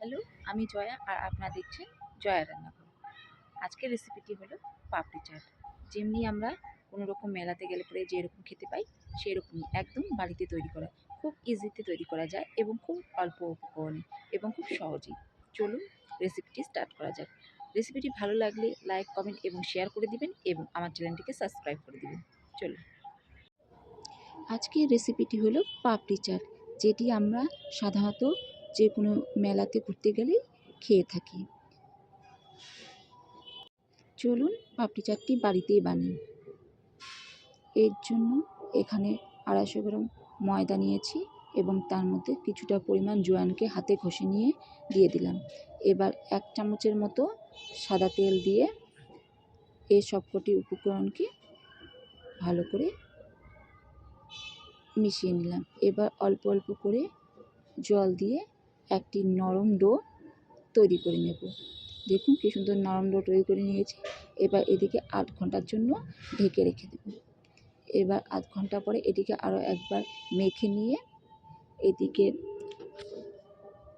Hello, আমি জয়া আর আপনারা দেখছেন জয়া রান্নাঘর। আজকের রেসিপিটি হলো পাপড়ি চাট। যেমনি আমরা কোনো রকম মেলাতে গেলে পরে যেরকম খেতে পাই, সেরকমই একদম বাড়িতে তৈরি করা, খুব ইজিতে তৈরি করা যায় এবং খুব অল্প উপকরণে এবং খুব সহজেই। চলুন রেসিপিটি স্টার্ট করা যাক। রেসিপিটি ভালো লাগলে লাইক কমেন্ট এবং শেয়ার করে দিবেন এবং আমার চ্যানেলটিকে সাবস্ক্রাইব করে দিবেন। চলুন। আজকের রেসিপিটি হলো পাপড়ি চাট, যেটি আমরা সাধারণত যে কোনো মেলাতে ঘুরতে গেলেই খেয়ে থাকি। চলুন পাপড়ি চাটটি বাড়িতেই বানাই। এর জন্য এখানে আড়াইশো গ্রাম ময়দা নিয়েছি এবং তার মধ্যে কিছুটা পরিমাণ জোয়ানকে হাতে ঘষে নিয়ে দিয়ে দিলাম। এবার এক চামচের মতো সাদা তেল দিয়ে এই সবকটি উপকরণকে ভালো করে মিশিয়ে নিলাম। এবার অল্প অল্প করে জল দিয়ে একটি নরম ডো তৈরি করে নেব। দেখুন কী সুন্দর নরম ডো তৈরি করে নিয়েছি। এবার এদিকে আধ ঘণ্টার জন্য ঢেকে রেখে দেব। এবার আধ ঘণ্টা পরে এদিকে আরও একবার মেখে নিয়ে এদিকে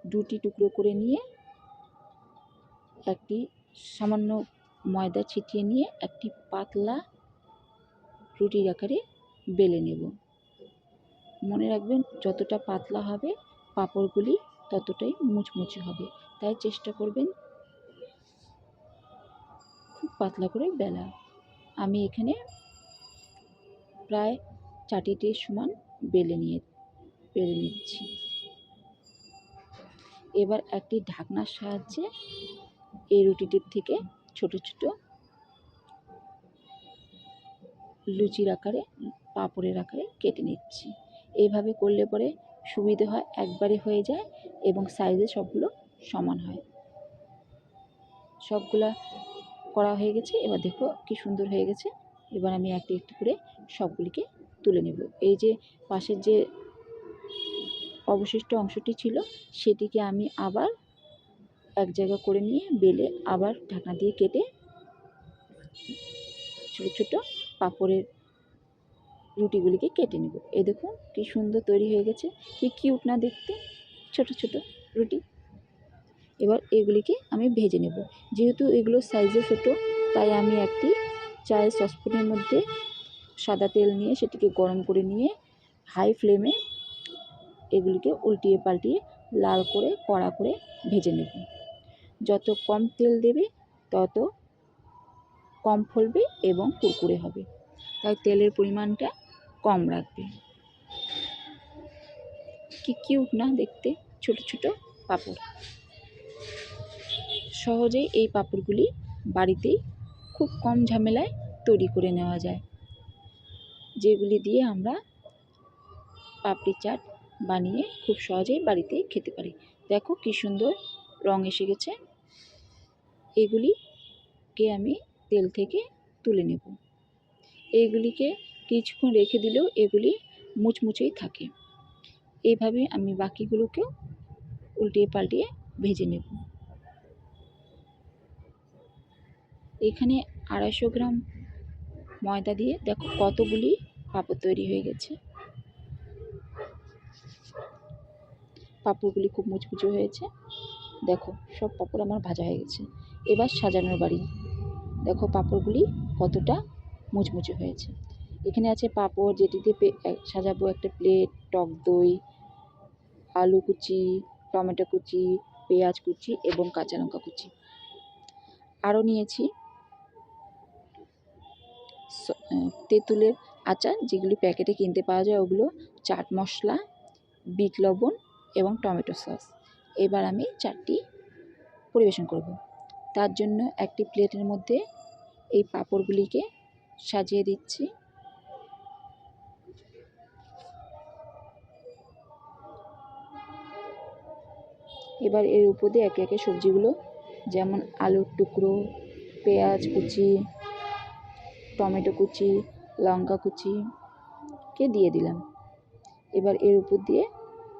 দুটি টুকরো করে নিয়ে একটি সামান্য ময়দা ছিটিয়ে নিয়ে একটি পাতলা রুটির আকারে বেলে নেব। মনে রাখবেন, যতটা পাতলা হবে, পাঁপড়গুলি ততটাই মুচমুচে হবে। তাই চেষ্টা করবেন খুব পাতলা করে বেলা। আমি এখানে প্রায় চাটিটির সমান বেলে নিয়ে, বেলে নিচ্ছি। এবার একটি ঢাকনার সাহায্যে এই রুটিটির থেকে ছোট ছোট লুচির আকারে, পাঁপড়ের আকারে কেটে নিচ্ছি। এইভাবে করলে পরে সুবিধে হয়, একবারে হয়ে যায় এবং সাইজে সবগুলো সমান হয়। সবগুলা করা হয়ে গেছে, এবার দেখো কি সুন্দর হয়ে গেছে। এবার আমি একটি একটি করে সবগুলিকে তুলে নেব। এই যে পাশের যে অবশিষ্ট অংশটি ছিল, সেটিকে আমি আবার এক জায়গা করে নিয়ে বেলে আবার ঢাকনা দিয়ে কেটে ছোটো ছোটো পাঁপড়ের রুটিগুলিকে কেটে নেব। এই দেখুন কি সুন্দর তৈরি হয়ে গেছে। কি কিউট না দেখতে। ছোট ছোট রুটি। এবার এগুলিকে আমি ভেজে নেব। যেহেতু এগুলো সাইজে ছোটো, তাই আমি একটি চায়ের সসপ্যানের মধ্যে সাদা তেল নিয়ে সেটিকে গরম করে নিয়ে হাই ফ্লেমে এগুলিকে উল্টিয়ে পাল্টিয়ে লাল করে, কড়া করে ভেজে নেব। যত কম তেল দেবে, তত কম ফলবে এবং কুরকুরে হবে। তাই তেলের পরিমাণটা কম রাখবে। কি কিউট না দেখতে? ছোট ছোট পাপড়। সহজেই এই পাপড়গুলি বাড়িতেই খুব কম ঝামেলায় তৈরি করে নেওয়া যায়। যেগুলি দিয়ে আমরা পাপড়ি চাট বানিয়ে খুব সহজেই বাড়িতেই খেতে পারি। দেখো কী সুন্দর রং এসে গেছে। এগুলিকে আমি তেল থেকে তুলে নেব। এইগুলিকে কিছুক্ষণ রেখে দিলেও এগুলি মুচমুচেই থাকে। এইভাবে আমি বাকিগুলোকেও উল্টিয়ে পাল্টিয়ে ভেজে নেব। এখানে আড়াইশো গ্রাম ময়দা দিয়ে দেখো কতগুলি পাঁপড় তৈরি হয়ে গেছে। পাঁপড়গুলি খুব মুচমুচে হয়েছে। দেখো সব পাঁপড় আমার ভাজা হয়ে গেছে। এবার সাজানোর বাড়ি। দেখো পাঁপড়গুলি কতটা মুচমুচে হয়েছে। এখানে আছে পাঁপড় যেটিতে সাজাবো একটা প্লেট টক দই, আলু কুচি, টমেটো কুচি, পেঁয়াজ কুচি এবং কাঁচা লঙ্কা কুচি। আরও নিয়েছি তেঁতুলের আচার, যেগুলি প্যাকেটে কিনতে পাওয়া যায়, ওগুলো চাট মশলা, বিট লবণ এবং টমেটো সস। এবার আমি চাটটি পরিবেশন করব। তার জন্য একটি প্লেটের মধ্যে এই পাঁপড়গুলিকে সাজিয়ে দিচ্ছি। এবার এর উপর দিয়ে একে একে সবজিগুলো, যেমন আলুর টুকরো, পেঁয়াজ কুচি, টমেটো কুচি, লঙ্কা কুচি কে দিয়ে দিলাম। এবার এর উপর দিয়ে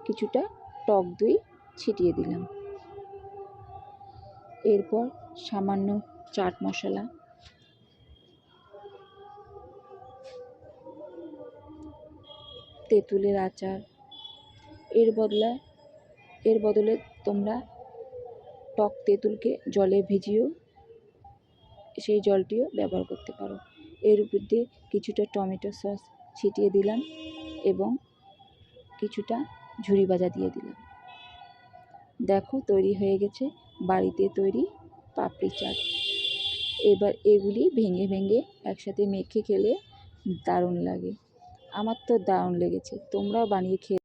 কিছুটা টক দই ছিটিয়ে দিলাম। এরপর সামান্য চাট মশলা। তেঁতুলের আচার। এর বদলে এর বদলে তোমরা টক তেঁতুলকে জলে ভিজিয়েও সেই জলটিও ব্যবহার করতে পারো। এর উপর দিয়ে কিছুটা টমেটো সস ছিটিয়ে দিলাম এবং কিছুটা ঝুরি ভাজা দিয়ে দিলাম। দেখো, তৈরি হয়ে গেছে বাড়িতে তৈরি পাপড়ি চাট। এবার এগুলি ভেঙে ভেঙে একসাথে মেখে খেলে দারুণ লাগে। আমার তো দারুণ লেগেছে। তোমরাও বানিয়ে খেয়ে